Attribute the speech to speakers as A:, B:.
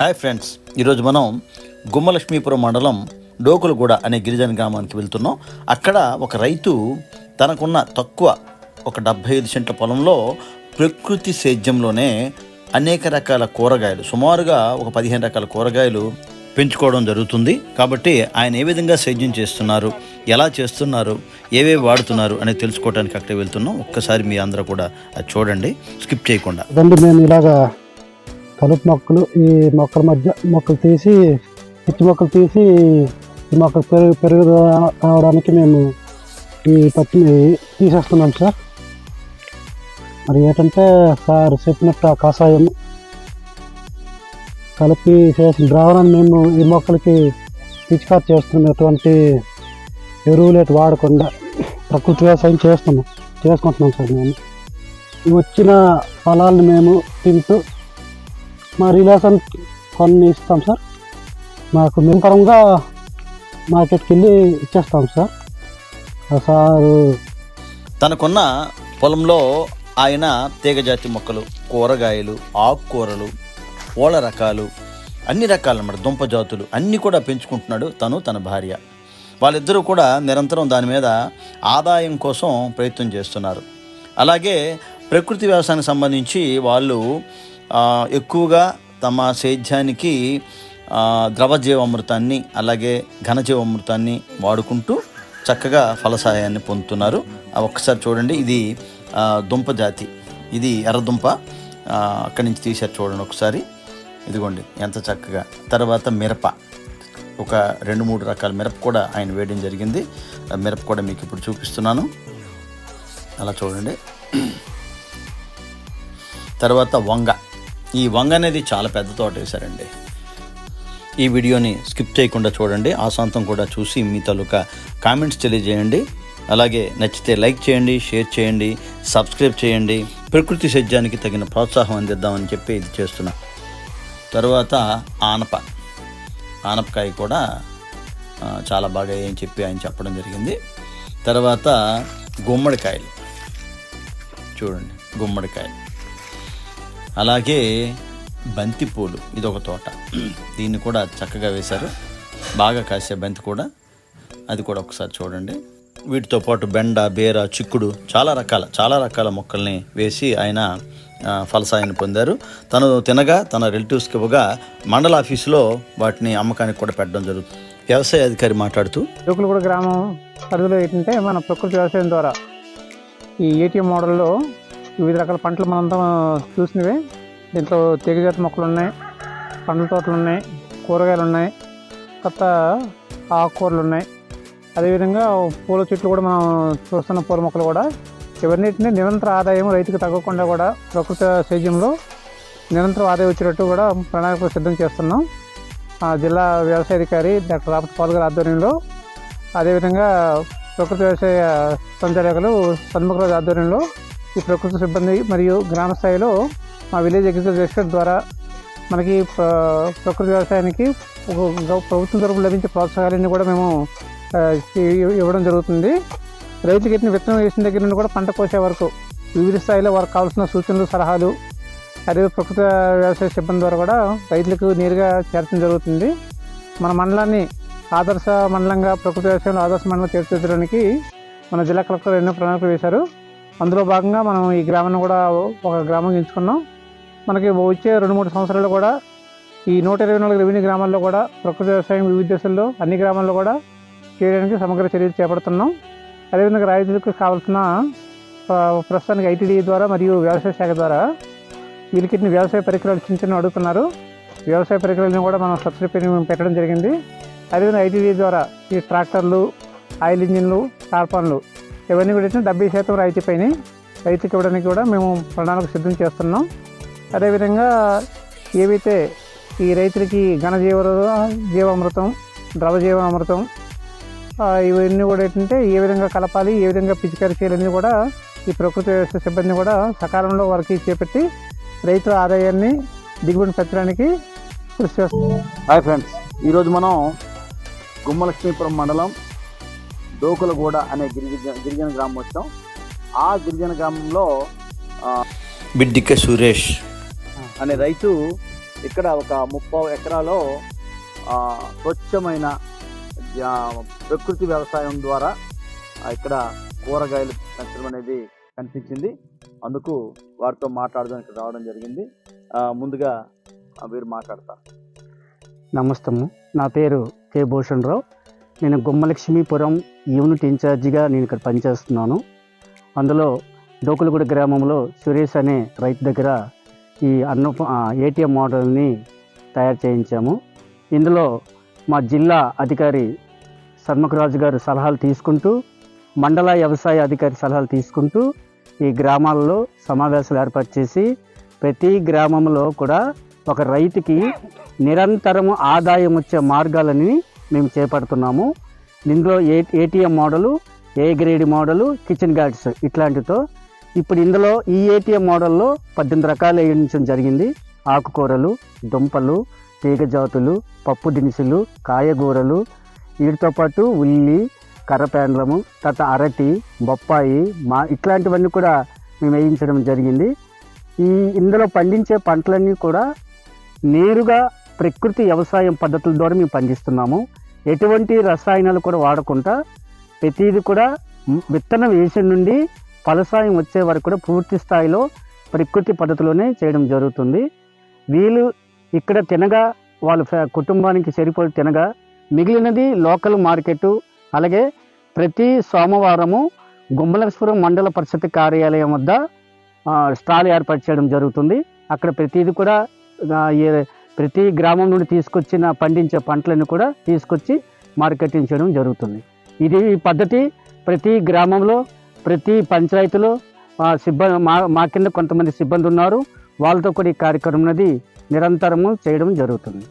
A: Hi friends ఈరోజు మనం గుమ్మలక్ష్మీపురం మండలం డోకులగూడ అనే గిరిజన గ్రామానికి వెళ్తున్నాం. అక్కడ ఒక రైతు తనకున్న తక్కువ ఒక డెబ్భై ఐదు సెంట్ల పొలంలో ప్రకృతి సేద్యంలోనే అనేక రకాల కూరగాయలు సుమారుగా ఒక పదిహేను రకాల కూరగాయలు పెంచుకోవడం జరుగుతుంది. కాబట్టి ఆయన ఏ విధంగా సేద్యం చేస్తున్నారు ఎలా చేస్తున్నారు ఏవేవి వాడుతున్నారు అనేది తెలుసుకోవడానికి అక్కడికి వెళ్తున్నాం. ఒక్కసారి మీ అందరూ కూడా అది చూడండి. స్కిప్ చేయకుండా.
B: మేము ఇలాగా కలుపు మొక్కలు ఈ మొక్కల మధ్య మొక్కలు తీసి పిచ్చి మొక్కలు తీసి ఈ మొక్కలు పెరుగు పెరుగు రావడానికి మేము ఈ పత్తిని తీసేస్తున్నాం సార్. మరి ఏంటంటే సార్ చెప్పినట్టు ఆ కషాయం కలిపి చేసిన ద్రావణాన్ని మేము ఈ మొక్కలకి పిచికారు చేస్తున్నాం ఎటువంటి ఎరువులు ఎటు వాడకుండా ప్రకృతి వ్యవసాయం చేస్తున్నాం చేసుకుంటున్నాం సార్ మేము. వచ్చిన ఫలాలను మేము తింటూ మా రిలేషన్ కొన్ని ఇస్తాం సార్. మాకు నిరంతరంగా మార్కెట్కి వెళ్ళి ఇచ్చేస్తాం సార్. సార్ సారు
A: తనకున్న పొలంలో ఆయన తీగజాతి మొక్కలు కూరగాయలు ఆకుకూరలు పూల రకాలు అన్ని రకాలు అన్నమాట. దుంప జాతులు అన్నీ కూడా పెంచుకుంటున్నాడు తను తన భార్య. వాళ్ళిద్దరూ కూడా నిరంతరం దాని మీద ఆదాయం కోసం ప్రయత్నం చేస్తున్నారు. అలాగే ప్రకృతి వ్యవసాయానికి సంబంధించి వాళ్ళు ఎక్కువగా తమ సేద్యానికి ద్రవ ద్రవజీవామృతాన్ని అలాగే ఘనజీవామృతాన్ని వాడుకుంటూ చక్కగా ఫలసాయాన్ని పొందుతున్నారు. ఒక్కసారి చూడండి ఇది దుంప జాతి. ఇది ఎర్రదుంప అక్కడి నుంచి తీశారు చూడండి ఒకసారి. ఇదిగోండి ఎంత చక్కగా. తర్వాత మిరప. ఒక రెండు మూడు రకాల మిరప కూడా ఆయన వేయడం జరిగింది. ఆ మిరప కూడా మీకు ఇప్పుడు చూపిస్తున్నాను. అలా చూడండి. తర్వాత వంగ. ఈ వంగ అనేది చాలా పెద్ద తోట వేశారండి. ఈ వీడియోని స్కిప్ చేయకుండా చూడండి. ఆశాంతం కూడా చూసి మీ తాలూకా కామెంట్స్ తెలియజేయండి. అలాగే నచ్చితే లైక్ చేయండి షేర్ చేయండి సబ్స్క్రైబ్ చేయండి. ప్రకృతి సజ్జానికి తగిన ప్రోత్సాహం అందిద్దామని చెప్పి ఇది చేస్తున్నా. తర్వాత ఆనప. ఆనపకాయ కూడా చాలా బాగా అని చెప్పి ఆయన చెప్పడం జరిగింది. తర్వాత గుమ్మడికాయలు. చూడండి గుమ్మడికాయలు. అలాగే బంతిపూలు ఇది ఒక తోట. దీన్ని కూడా చక్కగా వేశారు. బాగా కాసే బంతి కూడా. అది కూడా ఒకసారి చూడండి. వీటితో పాటు బెండ బేర చిక్కుడు చాలా రకాల చాలా రకాల మొక్కల్ని వేసి ఆయన ఫలసాయాన్ని పొందారు. తను తినగా తన రిలేటివ్స్కి ఇవ్వగా మండల ఆఫీసులో వాటిని అమ్మకానికి కూడా పెట్టడం జరుగుతుంది. వ్యవసాయ అధికారి మాట్లాడుతూ
B: కూడా గ్రామం పరిధిలో ఏంటంటే మన ప్రకృతి వ్యవసాయం ద్వారా ఈ ఏటీఎం మోడల్లో వివిధ రకాల పంటలు మనంతా చూసినవే. దీంట్లో తీగజాతి మొక్కలు ఉన్నాయి పండ్ల తోటలు ఉన్నాయి కూరగాయలు ఉన్నాయి కొత్త ఆకుకూరలు ఉన్నాయి. అదేవిధంగా పూల చెట్లు కూడా మనం చూస్తున్న పూల మొక్కలు కూడా ఇవన్నిటిని నిరంతర ఆదాయం రైతుకు తగ్గకుండా కూడా ప్రకృతి సేద్యంలో నిరంతరం ఆదాయం వచ్చేటట్టు కూడా ప్రణాళికలు సిద్ధం చేస్తున్నాం. ఆ జిల్లా వ్యవసాయ అధికారి డాక్టర్ రాపతి పాల్ గారి ఆధ్వర్యంలో అదేవిధంగా ప్రకృతి వ్యవసాయ సంచాలకులు సన్ముఖరాజు ఆధ్వర్యంలో ఈ ప్రకృతి సిబ్బంది మరియు గ్రామ స్థాయిలో మా విలేజ్ అగ్రికల్చర్ ద్వారా మనకి ప్ర- ప్రకృతి వ్యవసాయానికి ఒక ప్రభుత్వం తరపు లభించే ప్రోత్సాహాలన్నీ కూడా మేము ఇవ్వడం జరుగుతుంది. రైతుకి ఎత్తిన విత్తనం వేసిన దగ్గర నుండి కూడా పంట కోసే వరకు వివిధ స్థాయిలో వారికి కావాల్సిన సూచనలు సలహాలు అదే ప్రకృతి వ్యవసాయ సిబ్బంది ద్వారా కూడా రైతులకు నేరుగా చేర్చడం జరుగుతుంది. మన మండలాన్ని ఆదర్శ మండలంగా ప్రకృతి వ్యవసాయంలో ఆదర్శ మండలం తీర్చిదిద్దడానికి మన జిల్లా కలెక్టర్ ఎన్నో ప్రణాళికలు వేశారు. అందులో భాగంగా మనం ఈ గ్రామాన్ని కూడా ఒక గ్రామం ఎంచుకున్నాం. మనకి వచ్చే రెండు మూడు సంవత్సరాలు కూడా ఈ నూట ఇరవై నాలుగు రెవెన్యూ గ్రామాల్లో కూడా ప్రకృతి వ్యవసాయం వివిధ దశల్లో అన్ని గ్రామాల్లో కూడా చేయడానికి సమగ్ర చర్యలు చేపడుతున్నాం. అదేవిధంగా రైతులకు కావాల్సిన ప్రస్తుతానికి ఐటీడీ ద్వారా మరియు వ్యవసాయ శాఖ ద్వారా వీరికి వ్యవసాయ పరికరాలు చిన్న చిన్న అడుగుతున్నారు. వ్యవసాయ పరికరాలను కూడా మనం సబ్సిడీ పెట్టడం జరిగింది. అదేవిధంగా ఐటీడీ ద్వారా ఈ ట్రాక్టర్లు ఆయిల్ ఇంజిన్లు టార్పాన్లు ఇవన్నీ కూడా ఏంటంటే డెబ్బై శాతం రాయితీ పైన. రైతుకి ఇవ్వడానికి కూడా మేము ప్రణాళిక సిద్ధం చేస్తున్నాం. అదేవిధంగా ఏవైతే ఈ రైతులకి ఘనజీవ జీవామృతం ద్రవజీవామృతం ఆ, ఇవన్నీ కూడా ఏంటంటే ఏ విధంగా కలపాలి ఏ విధంగా పిచికారీ చేయాలని కూడా ఈ ప్రకృతి వ్యవస్థ సిబ్బంది కూడా సకాలంలో వారికి చేపట్టి రైతుల ఆదాయాన్ని దిగుబడి పెంచడానికి కృషి చేస్తారు
A: హాయ్ ఫ్రెండ్స్ ఈరోజు మనం గుమ్మలక్ష్మీపురం మండలం డోకులగూడ అనే గిరిజన గిరిజన గ్రామం వచ్చాం ఆ గిరిజన గ్రామంలో బిడ్డిక సురేష్. అనే రైతు ఇక్కడ ఒక ముప్పై ఎకరాలో స్వచ్ఛమైన ప్రకృతి వ్యవసాయం ద్వారా ఇక్కడ కూరగాయలు పెంచడం అనేది కనిపించింది. అందుకు వారితో మాట్లాడడానికి రావడం జరిగింది. ముందుగా ఆ, వీరు మాట్లాడతారు.
C: నమస్తము నా పేరు కె భూషణ్ రావు నేను గుమ్మలక్ష్మీపురం యూనిట్ ఇన్ఛార్జిగా నేను ఇక్కడ పనిచేస్తున్నాను. అందులో డోకులగూడ గ్రామంలో సురేష్ అనే రైతు దగ్గర ఈ అన్న ఏటీఎం మోడల్ని తయారు చేయించాము. ఇందులో మా జిల్లా అధికారి సన్ముఖరాజు గారు సలహాలు తీసుకుంటూ మండల వ్యవసాయ అధికారి సలహాలు తీసుకుంటూ ఈ గ్రామాల్లో సమావేశాలు ఏర్పాటు చేసి ప్రతి గ్రామంలో కూడా ఒక రైతుకి నిరంతరము ఆదాయం వచ్చే మార్గాలని మేము చేపడుతున్నాము. ఇందులో A ATM model A grade model kitchen guards ఇట్లాంటితో ఇప్పుడు ఇందులో ఈ ఏటీఎం మోడల్లో పద్దెనిమిది రకాలు వేయించడం జరిగింది. ఆకుకూరలు దుంపలు తీగజాతులు పప్పు దినుసులు కాయగూరలు వీటితో పాటు ఉల్లి కర్రపేండ్లము తర్వాత అరటి బొప్పాయి మా ఇట్లాంటివన్నీ కూడా మేము వేయించడం జరిగింది. ఈ ఇందులో పండించే పంటలన్నీ కూడా నేరుగా ప్రకృతి వ్యవసాయం పద్ధతుల ద్వారా మేము పండిస్తున్నాము. ఎటువంటి రసాయనాలు కూడా వాడకుండా ప్రతిదీ కూడా విత్తనం వేసిన నుండి ఫలసాయం వచ్చే వరకు కూడా పూర్తి స్థాయిలో ప్రకృతి పద్ధతిలోనే చేయడం జరుగుతుంది. వీళ్ళు ఇక్కడ తినగా వాళ్ళ కుటుంబానికి సరిపడి తినగా మిగిలినది లోకల్ మార్కెట్ అలాగే ప్రతి సోమవారము గుమ్మలక్ష్పురం మండల పరిషత్ కార్యాలయం వద్ద స్టాల్ ఏర్పాటు చేయడం జరుగుతుంది. అక్కడ ప్రతిదీ కూడా ప్రతి గ్రామం నుండి తీసుకొచ్చిన పండించే పంటలను కూడా తీసుకొచ్చి మార్కెటింగ్ చేయడం జరుగుతుంది. ఇది ఈ పద్ధతి ప్రతి గ్రామంలో ప్రతి పంచాయతీలో సిబ్బంది మా మా కింద కొంతమంది సిబ్బంది ఉన్నారు వాళ్ళతో కూడా ఈ కార్యక్రమం అనేది నిరంతరము చేయడం జరుగుతుంది.